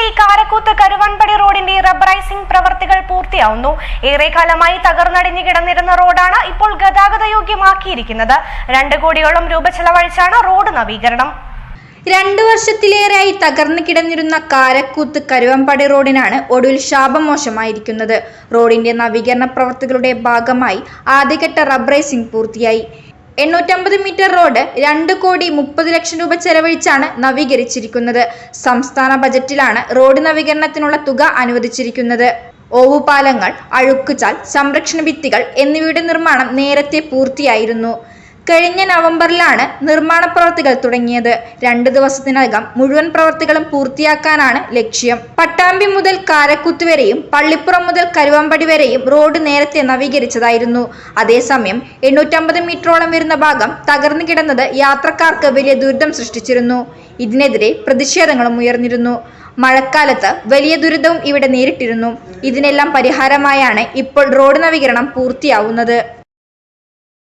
പള്ളിപ്പുറം കാരക്കൂത്ത് കരുവൺപടി റോഡിന്റെ റബ്ബറൈസിംഗ് പ്രവർത്തികൾ പൂർത്തിയാവുന്നു. ഏറെക്കാലമായി തകർന്നടിഞ്ഞു കിടന്നിരുന്ന റോഡാണ് ഇപ്പോൾ ഗതാഗത യോഗ്യമാക്കിയിരിക്കുന്നത് രണ്ട് കോടിയോളം രൂപ ചെലവഴിച്ചാണ് റോഡ് നവീകരണം. രണ്ടു വർഷത്തിലേറെയായി തകർന്നു കിടന്നിരുന്ന കാരക്കൂത്ത് കരുവമ്പടി റോഡിനാണ് ഒടുവിൽ ശാപമോശമായിരിക്കുന്നത് റോഡിന്റെ നവീകരണ പ്രവർത്തികളുടെ ഭാഗമായി ആദ്യഘട്ട റബ്ബറൈസിംഗ് പൂർത്തിയായി. എണ്ണൂറ്റമ്പത് മീറ്റർ റോഡ് രണ്ട് കോടി മുപ്പത് ലക്ഷം രൂപ ചെലവഴിച്ചാണ് നവീകരിച്ചിരിക്കുന്നത്. സംസ്ഥാന ബജറ്റിലാണ് റോഡ് നവീകരണത്തിനുള്ള തുക അനുവദിച്ചിരിക്കുന്നത്. ഓവുപാലങ്ങൾ അഴുക്കുചാൽ സംരക്ഷണ ഭിത്തികൾ എന്നിവയുടെ നിർമ്മാണം നേരത്തെ പൂർത്തിയായിരുന്നു. കഴിഞ്ഞ നവംബറിലാണ് നിർമ്മാണ പ്രവർത്തികൾ തുടങ്ങിയത്. രണ്ട് ദിവസത്തിനകം മുഴുവൻ പ്രവർത്തികളും പൂർത്തിയാക്കാനാണ് ലക്ഷ്യം. പട്ടാമ്പി മുതൽ കാരക്കുത്ത് വരെയും പള്ളിപ്പുറം മുതൽ കരുവമ്പടി വരെയും റോഡ് നേരത്തെ നവീകരിച്ചതായിരുന്നു. അതേസമയം എണ്ണൂറ്റമ്പത് മീറ്ററോളം വരുന്ന ഭാഗം തകർന്നു കിടന്നത് യാത്രക്കാർക്ക് വലിയ ദുരിതം സൃഷ്ടിച്ചിരുന്നു. ഇതിനെതിരെ പ്രതിഷേധങ്ങളും ഉയർന്നിരുന്നു. മഴക്കാലത്ത് വലിയ ദുരിതവും ഇവിടെ നേരിട്ടിരുന്നു. ഇതിനെല്ലാം പരിഹാരമായാണ് ഇപ്പോൾ റോഡ് നവീകരണം പൂർത്തിയാവുന്നത്.